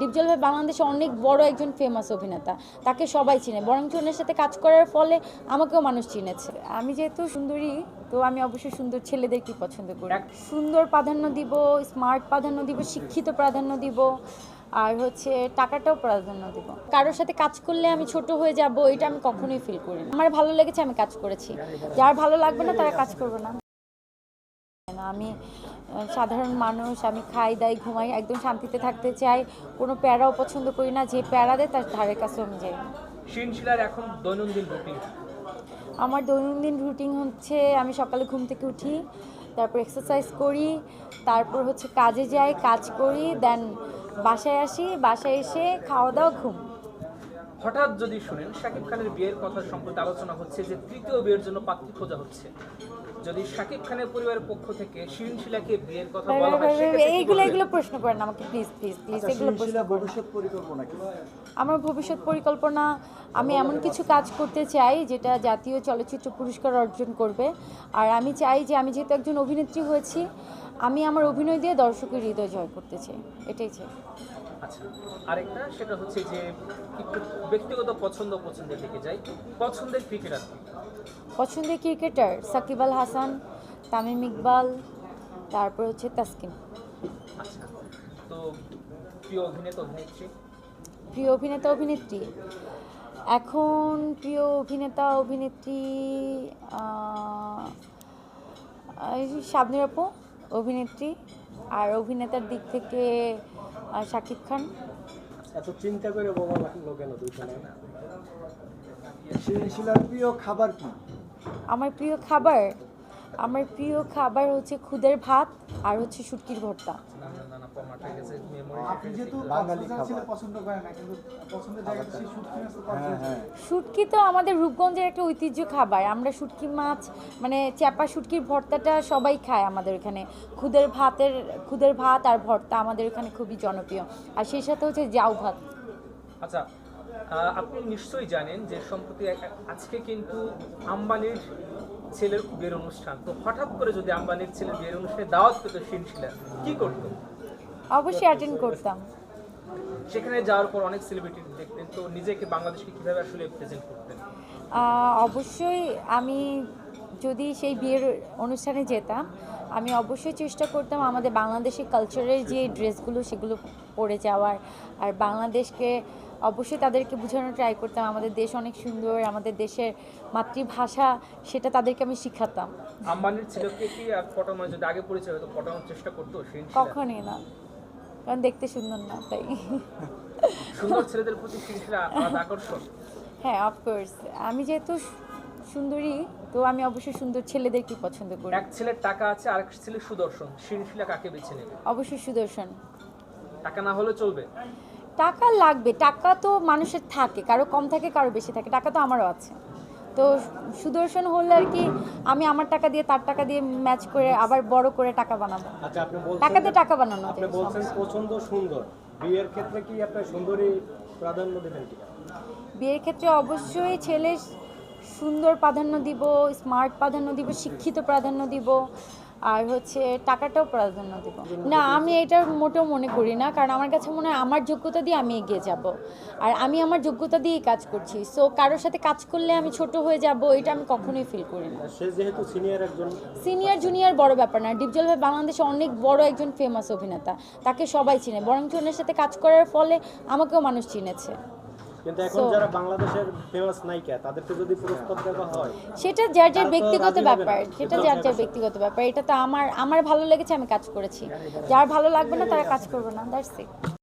ডিপজল ভাই বাংলাদেশে অনেক বড় একজন ফেমাস অভিনেতা। তাকে সবাই চিনে বরং ওনার সাথে কাজ করার ফলে আমাকেও মানুষ চিনেছে। আমি যেহেতু সুন্দরী তো আমি অবশ্যই সুন্দর ছেলেদেরকে পছন্দ করি। সুন্দর প্রাধান্য দিব স্মার্ট প্রাধান্য দিব শিক্ষিত প্রাধান্য দিব আর হচ্ছে টাকাটাও প্রাধান্য দিব। কারোর সাথে কাজ করলে আমি ছোট হয়ে যাব এটা আমি কখনোই ফিল করি না। আমার ভালো লেগেছে আমি কাজ করেছি। যার ভালো লাগবে না তারা কাজ করবে না। না। আমি সাধারণ মানুষ আমি খাই দাই ঘুমাই একদম শান্তিতে থাকতে চাই। কোনো প্যারাও পছন্দ করি না। যে প্যারা দেয় তার ধারে কাছে আমি যাই। শিনশিলার এখন দৈনন্দিন রুটিন আমার দৈনন্দিন রুটিন হচ্ছে আমি সকালে ঘুম থেকে উঠি তারপর এক্সারসাইজ করি তারপর হচ্ছে কাজে যাই কাজ করি দেন বাসায় আসি বাসায় এসে খাওয়া দাওয়া ঘুম। হঠাৎ যদি শুনেন শাকিব খানের বিয়ের কথা সম্পর্কে আলোচনা হচ্ছে যে তৃতীয় বিয়ের জন্য পাত্রী খোঁজা হচ্ছে। যদি শাকিব খানের পরিবারের পক্ষ থেকে শিনশিলাকে বিয়ের কথা বলা হয় সেক্ষেত্রে এইগুলো এগুলো প্রশ্ন করেন আমাকে প্লিজ প্লিজ প্লিজ এগুলো প্রশ্ন করেন। ভবিষ্যৎ পরিকল্পনা কি? আমার ভবিষ্যৎ পরিকল্পনা আমি এমন কিছু কাজ করতে চাই যেটা জাতীয় চলচ্চিত্র পুরস্কার অর্জন করবে। আর আমি চাই যে আমি যেহেতু একজন অভিনেত্রী হয়েছি আমি আমার অভিনয় দিয়ে দর্শকের হৃদয় জয় করতে চাই। এটাই চাই। আচ্ছা আরেকটা সেটা হচ্ছে যে একটু ব্যক্তিগত পছন্দ পছন্দের দিকে যাই। পছন্দের ক্রিকেটার পছন্দের ক্রিকেটার সাকিব আল হাসান তামিম ইকবাল তারপর হচ্ছে তাসকিন। আচ্ছা তো প্রিয় অভিনেতা অভিনেত্রী? প্রিয় অভিনেতা অভিনেত্রী। এখন প্রিয় অভিনেতা অভিনেত্রী শাবনুর আপু অভিনেত্রী। আর অভিনেতার দিক থেকে আহ, শাকিব খান। এত চিন্তা করে বোমা লাগল কেন দুইজনে? শিলার প্রিয় খাবার কি? আমার প্রিয় খাবার আমার প্রিয় খাবার হচ্ছে খুদের ভাত আর হচ্ছে শুটকির ভর্তা। না না না না ফরম্যাট হয়ে গেছে মেমোরি আপনি যেহেতু বাঙালি কক্সবাজার ছেলে খাবার। পছন্দ করেন না কিন্তু পছন্দের জায়গা সেই শুটকি তো হ্যাঁ কক্সবাজার। হ্যাঁ। শুটকি তো আমাদের রূপগঞ্জের একটা ঐতিহ্য খাবার। আমরা শুটকি মাছ মানে চ্যাপা শুটকির ভর্তাটা সবাই খায় আমাদের এখানে খুদের ভাতের খুদের ভাত আর ভর্তা আমাদের এখানে খুবই জনপ্রিয়। আর সেই সাথে হচ্ছে জাউ ভাত। আচ্ছা আপনি নিশ্চয়ই জানেন যে সম্প্রতি আজকে কিন্তু আম্বানির ছেলের বিয়ের অনুষ্ঠান। তো হঠাৎ করে যদি আম্বানির ছেলের বিয়ের অনুষ্ঠানে দাওয়াত পেত শিনশিলা কি করতো? অবশ্যই অ্যাটেন্ড করতাম। সেখানে যাওয়ার পর অনেক সেলিব্রিটি দেখতেন। তো নিজেকে বাংলাদেশকে কীভাবে আসলে প্রেজেন্ট করতেন? অবশ্যই আমি যদি সেই বিয়ের অনুষ্ঠানে যেতাম আমি অবশ্যই চেষ্টা করতাম আমাদের বাংলাদেশের কালচারের যে ড্রেসগুলো সেগুলো পরে যাওয়ার। আর বাংলাদেশকে অবশ্যই তাদেরকে বোঝানোর ট্রাই করতাম। আমাদের দেশ অনেক সুন্দর আমাদের দেশের মাতৃভাষা সেটা তাদেরকে আমি শিখাতাম। আম্বানির ছেলেকে কি আর পটানো যদি আগে পরিচয় হতো পটানোর চেষ্টা করতো কখনই না। কারণ দেখতে সুন্দর না তাই। সুন্দর ছেলেদের প্রতি আকর্ষণ? হ্যাঁ অফকোর্স আমি যেহেতু সুন্দরী তো আমি অবশ্যই সুন্দর ছেলেদেরকে পছন্দ করি। এক ছেলের টাকা আছে আরেক ছেলে সুদর্শন। শিনশিলা কাকে বেছে নেবে? অবশ্যই সুদর্শন। টাকা না হলে চলবে? টাকা লাগবে টাকা তো মানুষের থাকে কারও কম থাকে কারও বেশি থাকে টাকা তো আমারও আছে। তো সুদর্শন হলে আর কি আমি আমার টাকা দিয়ে তার টাকা দিয়ে ম্যাচ করে আবার বড় করে টাকা বানাবো। আচ্ছা টাকা দিয়ে টাকা বানানো আপনি বলছেন পছন্দ সুন্দর। বিয়ের ক্ষেত্রে কি সুন্দরী প্রাধান্য দেবেন বিয়ের ক্ষেত্রে অবশ্যই ছেলে সুন্দর প্রাধান্য দিব স্মার্ট প্রাধান্য দিব শিক্ষিত প্রাধান্য দিব। আর হচ্ছে টাকাটাও প্রাধান্য দিব। না আমি এটা মোটেও মনে করি না কারণ আমার কাছে মনে হয় আমার যোগ্যতা দিয়ে আমি এগিয়ে যাব। আর আমি আমার যোগ্যতা দিয়েই কাজ করছি সো কারোর সাথে কাজ করলে আমি ছোট হয়ে যাব এটা আমি কখনোই ফিল করি না। সে যেহেতু সিনিয়র একজন সিনিয়র জুনিয়র বড় ব্যাপার না। ডিপজল ভাই বাংলাদেশে অনেক বড় একজন ফেমাস অভিনেতা তাকে সবাই চিনে বরং ওনার সাথে কাজ করার ফলে আমাকেও মানুষ চিনেছে। কিন্তু এখন যারা বাংলাদেশের ফেমাস নায়িকা তাদেরকে যদি প্রস্তাব দেওয়া হয় সেটা যার যার ব্যক্তিগত। ব্যাপার সেটা যার যার ব্যক্তিগত ব্যাপার এটা তো আমার আমার ভালো লেগেছে আমি কাজ করেছি। যার ভালো লাগবে না তারা কাজ করবে না দ্যাটস ইট